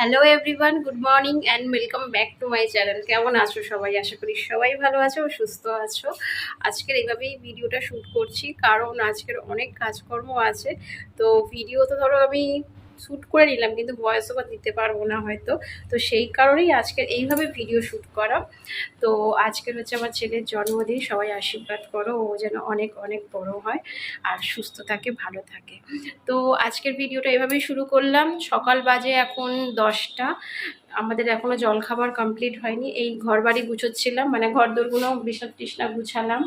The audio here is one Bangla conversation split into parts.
Hello everyone good morning and welcome back to my channel কেমন আছো সবাই? আশা করি সবাই ভালো আছো ও সুস্থ আছো। আজকের এইভাবেই ভিডিওটা শ্যুট করছি, কারণ আজকের অনেক কাজকর্ম আছে। তো ভিডিও তো ধরো আমি শ্যুট করে নিলাম, কিন্তু ভয়েস ওভার দিতে পারব না হয়তো। তো সেই কারণেই আজকের এইভাবে ভিডিও শ্যুট করা। তো আজকের হচ্ছে আমার ছেলের জন্মদিন, সবাই আশীর্বাদ করো, ও যেন অনেক অনেক বড় হয় আর সুস্থ থাকে, ভালো থাকে। তো আজকের ভিডিওটা এভাবেই শুরু করলাম। সকাল বাজে এখন দশটা। আমাদের এখনও জলখাবার কমপ্লিট হয়নি। এই ঘর বাড়ি গুছোচ্ছিলাম মানে ঘর দোরগুলো বিছনা টিসনা গুছালাম।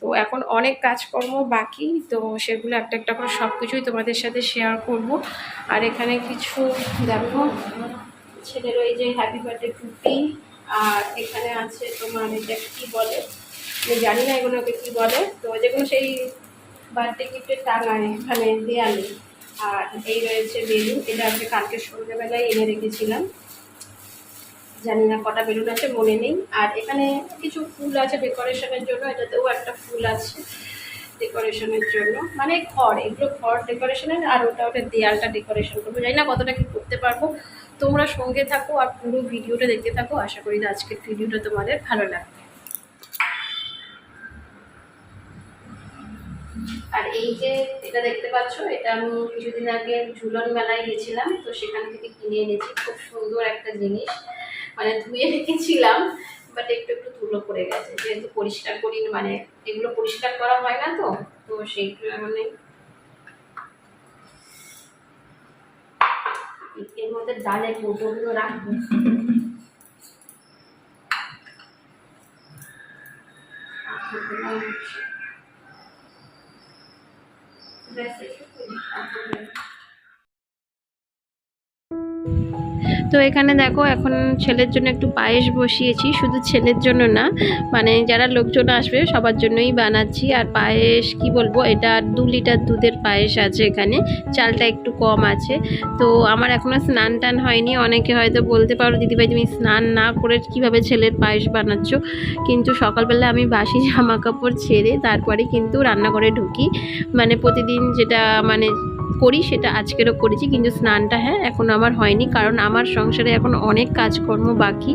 তো এখন অনেক কাজকর্ম বাকি, তো সেগুলো একটা একটা করে সব কিছুই তোমাদের সাথে শেয়ার করব। আর এখানে কিছু দেখো, ছেলের ওই যে হ্যাপি বার্থডে টুপি আর এখানে আছে তোমার এটা কী বলে? জানি না এগুলোকে কী বলে। তো যেগুলো সেই বার্থডে গিফটে টাঙায় এখানে দেয়ালে। আর এই রয়েছে বেলুন এটা আমি কালকে সন্ধ্যেবেলায় এনে রেখেছিলাম। জানি না কটা বেলুন আছে মনে নেই। আর এখানে কিছু ফুল আছে ডেকোরেশনের জন্য, এটাতেও একটা ফুল আছে ডেকোরেশনের জন্য। মানে ঘর, এগুলো ঘর ডেকোরেশনের, আর ওটা ওটা দেয়ালটা ডেকোরেশন করব। জানি না কতটা কি করতে পারব। তোমরা সঙ্গে থাকো আর পুরো ভিডিওটা দেখতে থাকো। আশা করি আজকের ভিডিওটা তোমাদের ভালো লাগবে। আর এই যে এটা দেখতে পাচ্ছ, এটা আমি কিছুদিন আগে ঝুলন মেলায় গেছিলাম, তো সেখান থেকে কিনে এনেছি। খুব সুন্দর একটা জিনিস। মানে ধুয়ে রেখেছিলাম বাট একটু একটু ধুলো পড়ে গেছে। যেহেতু পরিষ্কার করি মানে এগুলো পরিষ্কার করা হয় না তো তো সেই মানে এর মধ্যে ডালে কৌটোগুলো রাখব। তো এখানে দেখো এখন ছেলের জন্য একটু পায়েস বসিয়েছি, শুধু ছেলের জন্য না মানে যারা লোকজন আসবে সবার জন্যই বানাচ্ছি। আর পায়েস, কি বলব, এটা দু লিটার দুধের পায়েস আছে এখানে, চালটা একটু কম আছে। তো আমার এখনও স্নান টান হয়নি, অনেকে হয়তো বলতে পারো, দিদিভাই, তুমি স্নান না করে কীভাবে ছেলের পায়েস বানাচ্ছ? কিন্তু সকালবেলা আমি বাসি জামা কাপড় ছেড়ে তারপরে কিন্তু রান্নাঘরে ঢুকি। মানে প্রতিদিন যেটা মানে করি, সেটা আজকেরও করেছি। কিন্তু স্নানটা হ্যাঁ এখন আমার হয়নি। কারণ আমার সংসারে এখন অনেক কাজকর্ম বাকি।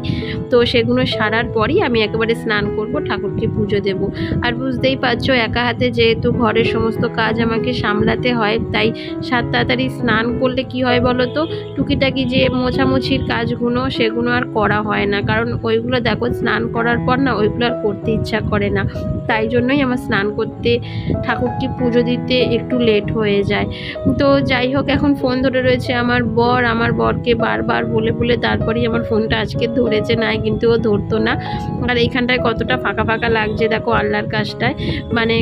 তো সেগুলো সারার পরই আমি একেবারে স্নান করব, ঠাকুরকে পুজো দেব। আর বুঝতেই পারছ, একা হাতে যেহেতু ঘরের সমস্ত কাজ আমাকে সামলাতে হয়, তাই সাত তাড়াতাড়ি স্নান করলে কি হয় বলো তো? টুকিটাকি যে মোছামুছির কাজগুলো, সেগুলো আর করা হয় না। কারণ ওইগুলো দেখো, স্নান করার পর না ওইগুলো আর করতে ইচ্ছা করে না। তাই জন্যই আমার স্নান করতে, ঠাকুরকে পুজো দিতে একটু লেট হয়ে যায়। তো যাই হোক, এখন ফোন ধরে রয়েছে আমার বর। আমার বরকে বারবার বলে বলে তারপরেই আমার ফোনটা আজকে ধরেছে। নাই কিন্তু ও ধরতো না। আর এইখানটায় কতটা ফাঁকা ফাঁকা লাগছে দেখো আল্লাহর কাজটায়। মানে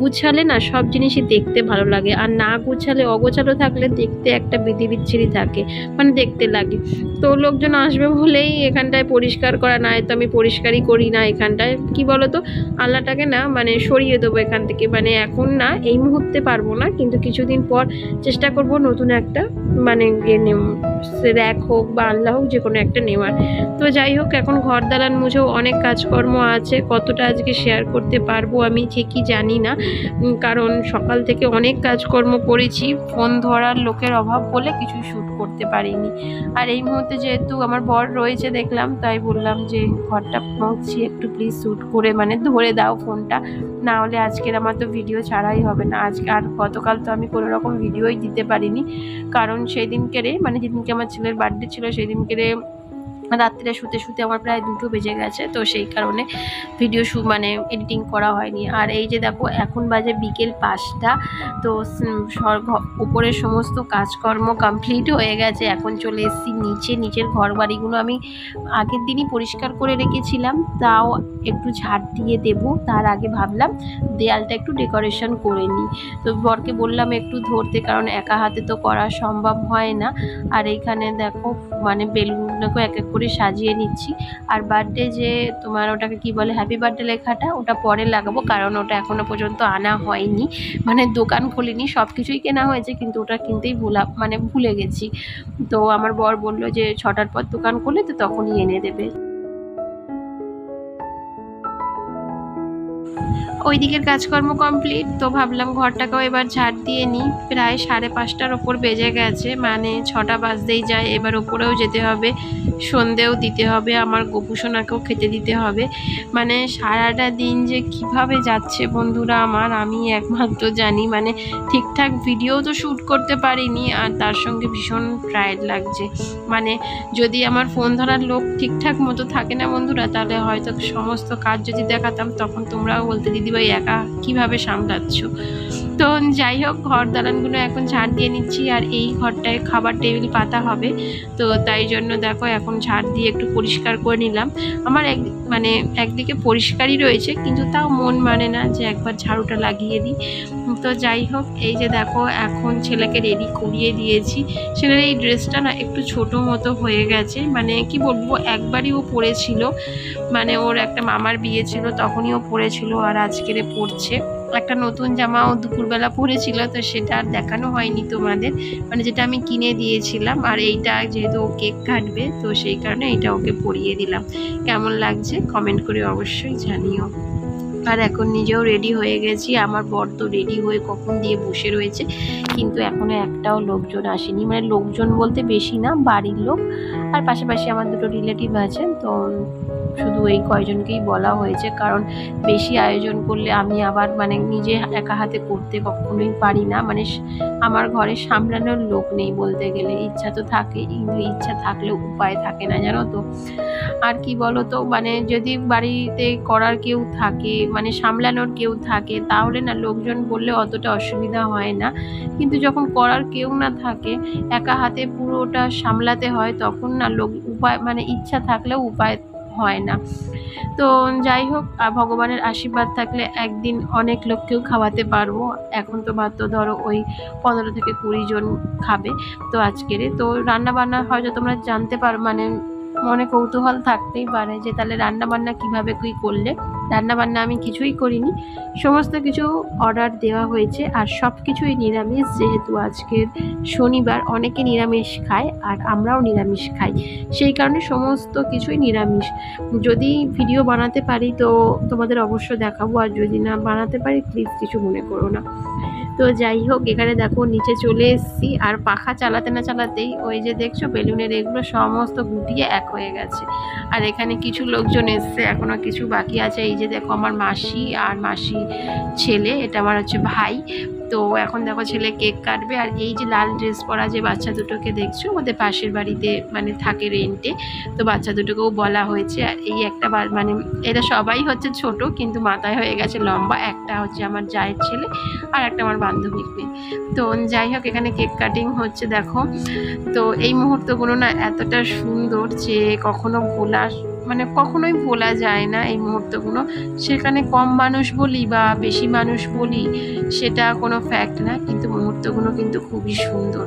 গুছালে না সব জিনিসই দেখতে ভালো লাগে। আর না গুছালে, অগোছালো থাকলে দেখতে একটা বিধি বিচ্ছিরি থাকে। মানে দেখতে লাগে। তো লোকজন আসবে বলেই এখানটায় পরিষ্কার করা নাই তো আমি পরিষ্কারই করি না এখানটায়। কি বলো তো আল্লাহটাকে না মানে সরিয়ে দেবো এখান থেকে। মানে এখন না এই মুহূর্তে পারব না। কিন্তু কিছুদিন পর চেষ্টা করব নতুন একটা মানে ইয়ে র্যাক হোক বা আল্লাহ হোক যে কোনো একটা নেওয়ার। তো যাই হোক, এখন ঘর দালান মুছেও অনেক কাজকর্ম আছে। কতটা আজকে শেয়ার করতে পারব আমি ঠিকই জানি না। কারণ সকাল থেকে অনেক কাজকর্ম করেছি, ফোন ধরার লোকের অভাব বলে কিছু শ্যুট করতে পারিনি। আর এই মুহূর্তে যেহেতু আমার বর রয়েছে দেখলাম, তাই বললাম যে ঘরটা মুছছি একটু প্লিজ শ্যুট করে মানে ধরে দাও ফোনটা। না হলে আজকের আমার তো ভিডিও ছাড়াই হবে না। আজকে আর গতকাল তো আমি কোনো রকম ভিডিওই দিতে পারিনি। কারণ সেই দিনকেরে মানে যেদিনকে আমার ছেলের বার্থডে ছিল সেই দিনকেরে রাত্রে শুতে শুতে আমার প্রায় দুটো বেজে গেছে, তো সেই কারণে ভিডিও শু মানে এডিটিং করা হয়নি। আর এই যে দেখো, এখন বাজে বিকেল পাঁচটা, তো উপরের সমস্ত কাজকর্ম কমপ্লিট হয়ে গেছে। এখন চলে এসেছি নিচে, নিচের ঘর বাড়িগুলো আমি আগের দিনই পরিষ্কার করে রেখেছিলাম, তাও একটু ঝাড় দিয়ে দেব, তার আগে ভাবলাম দেয়ালটা একটু ডেকোরেশন করে নিই। তো বরকে বললাম একটু ধরতে, কারণ একা হাতে তো করা সম্ভব হয় না। আর এইখানে দেখো মানে বেলুনগুলোকে এক এক করে সাজিয়ে নিচ্ছি। আর বার্থডে যে তোমার ওটাকে কি বলে হ্যাপি বার্থডে লেখাটা, ওটা পরে লাগাবো, কারণ ওটা এখনও পর্যন্ত আনা হয়নি। মানে দোকান খুলিনি সব কিছুই কেনা হয়েছে, কিন্তু ওটা কিনতেই ভুলা মানে ভুলে গেছি। তো আমার বর বলল যে ছটার পর দোকান খুলে, তো তখনই এনে দেবে। ওই দিকের কাজকর্ম কমপ্লিট তো ভাবলাম ঘরটাকেও এবার ঝাড় দিয়ে নিই। প্রায় সাড়ে পাঁচটার ওপর বেজে গেছে মানে ছটা বাজতেই যায়, এবার ওপরেও যেতে হবে, সন্ধেও দিতে হবে, আমার গোপুসোনাকেও খেতে দিতে হবে। মানে সারাটা দিন যে কীভাবে যাচ্ছে বন্ধুরা আমার, আমি একমাত্র জানি মানে ঠিকঠাক ভিডিও তো শ্যুট করতে পারিনি, আর তার সঙ্গে ভীষণ টায়ার্ড লাগছে। মানে যদি আমার ফোন ধরার লোক ঠিকঠাক মতো থাকে না বন্ধুরা, তাহলে হয়তো সমস্ত কাজ যদি দেখাতাম, তখন তোমরাও বলতে দিদিভাই একা কীভাবে সামলাচ্ছ? তো যাই হোক, ঘর দালানগুলো এখন ঝাড় দিয়ে নিচ্ছি আর এই ঘরটায় খাবার টেবিল পাতা হবে। তো তাই জন্য দেখো এখন ঝাড় দিয়ে একটু পরিষ্কার করে নিলাম। আমার এক মানে একদিকে পরিষ্কারই রয়েছে, কিন্তু তাও মন মানে না যে একবার ঝাড়ুটা লাগিয়ে দিই। তো যাই হোক, এই যে দেখো এখন ছেলেকে রেডি করিয়ে দিয়েছি। ছেলের এই ড্রেসটা না একটু ছোট মতো হয়ে গেছে মানে কি বলব, একবারই ও পরেছিল মানে ওর একটা মামার বিয়ে ছিল, তখনই ও পরেছিল আর আজকেরে এ পরছে একটা নতুন জামা ও দুপুরবেলা পরেছিল, তো সেটা আর দেখানো হয়নি তোমাদের। মানে যেটা আমি কিনে দিয়েছিলাম, আর এইটা যেহেতু ও কেক কাটবে, তো সেই কারণে এইটা ওকে পরিয়ে দিলাম। কেমন লাগছে কমেন্ট করে অবশ্যই জানিও। আর এখন নিজেও রেডি হয়ে গেছি, আমার বর তো রেডি হয়ে কখন দিয়ে বসে রয়েছে, কিন্তু এখনও একটাও লোকজন আসেনি। মানে লোকজন বলতে বেশি না, বাড়ির লোক। আর পাশাপাশি আমার দুটো রিলেটিভ আছে, তো শুধু এই কয়জনকেই বলা হয়েছে। কারণ বেশি আয়োজন করলে আমি আবার মানে নিজে একা হাতে করতে কখনোই পারি না। মানে আমার ঘরে সামলানোর লোক নেই বলতে গেলে। ইচ্ছা তো থাকে, কিন্তু ইচ্ছা থাকলেও উপায় থাকে না, জানো তো। আর কি বলো তো মানে যদি বাড়িতে করার কেউ থাকে মানে সামলানোর কেউ থাকে, তাহলে না লোকজন বললে অতটা অসুবিধা হয় না। কিন্তু যখন করার কেউ না থাকে, একা হাতে পুরোটা সামলাতে হয়, তখন না, লোক, উপায় মানে ইচ্ছা থাকলেও উপায় হয় না। তো যাই হোক ভগবানের আশীর্বাদ থাকলে একদিন অনেক লোককেও খাওয়াতে পারব। এখন তো মাত্র ধরো ওই পনেরো থেকে কুড়ি জন খাবে। তো আজকেরে তো রান্না বান্না হয়তো তোমরা জানতে পারো মানে মনে কৌতূহল থাকতেই পারে যে তাহলে রান্না বান্না কীভাবে কি করলে? রান্না বান্না আমি কিছুই করিনি। সমস্ত কিছু অর্ডার দেওয়া হয়েছে আর সব কিছুই নিরামিষ যেহেতু আজকের শনিবার অনেকে নিরামিষ খায় আর আমরাও নিরামিষ খাই। সেই কারণে সমস্ত কিছুই নিরামিষ। যদি ভিডিও বানাতে পারি তো তোমাদের অবশ্য দেখাবো আর যদি না বানাতে পারি প্লিজ কিছু মনে করো না। তো যাই হোক, এখানে দেখো নিচে চলে এসেছি। আর পাখা চালাতে না চালাতেই ওই যে দেখছ, বেলুনের এগুলো সমস্ত গুটিয়ে এক হয়ে গেছে। আর এখানে কিছু লোকজন এসছে, এখনও কিছু বাকি আছে। এই যে দেখো আমার মাসি আর মাসি ছেলে, এটা আমার হচ্ছে ভাই। তো এখন দেখো ছেলে কেক কাটবে আর এই যে লাল ড্রেস পরা যে বাচ্চা দুটোকে দেখছ ওদের পাশের বাড়িতে মানে থাকে রেন্টে তো বাচ্চা দুটোকেও বলা হয়েছে। আর এই একটা মানে এরা সবাই হচ্ছে ছোট, কিন্তু মাথায় হয়ে গেছে লম্বা। একটা হচ্ছে আমার জায়ের ছেলে আর একটা আমার বান্ধবীর মেয়ে। তো যাই হোক, এখানে কেক কাটিং হচ্ছে, দেখো। তো এই মুহূর্তগুলো না এতটা সুন্দর যে কখনো ভোলা মানে কখনোই ভোলা যায় না এই মুহূর্তগুলো। সেখানে কম মানুষ বলি বা বেশি মানুষ বলি, সেটা কোনো ফ্যাক্ট না, কিন্তু মুহূর্তগুলো কিন্তু খুবই সুন্দর।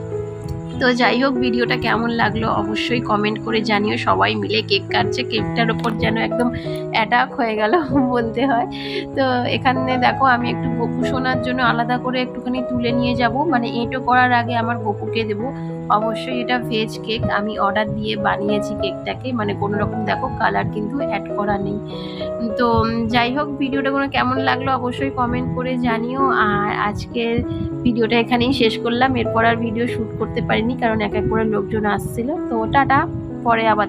তো যাই হোক, ভিডিওটা কেমন লাগল অবশ্যই কমেন্ট করে জানিও। সবাই মিলে কেক কাটছে। কেকটার ওপর যেন একদম অ্যাটাক হয়ে গেল বলতে হয়। তো এখানে দেখো, আমি একটু গপু শোনার জন্য আলাদা করে একটুখানি তুলে নিয়ে যাব। মানে এঁটো করার আগে আমার গপুকে দেবো। অবশ্যই এটা ভেজ কেক আমি অর্ডার দিয়ে বানিয়েছি কেকটাকে মানে কোনো রকম দেখো কালার কিন্তু অ্যাড করা নেই। তো যাই হোক, ভিডিওটা কোনো কেমন লাগল অবশ্যই কমেন্ট করে জানিও। আর আজকের ভিডিওটা এখানেই শেষ করলাম। এরপর আর ভিডিও শ্যুট করতে পারিনি, কারণ এক এক করে লোকজন আসছিল। তো টাটা, পরে আবার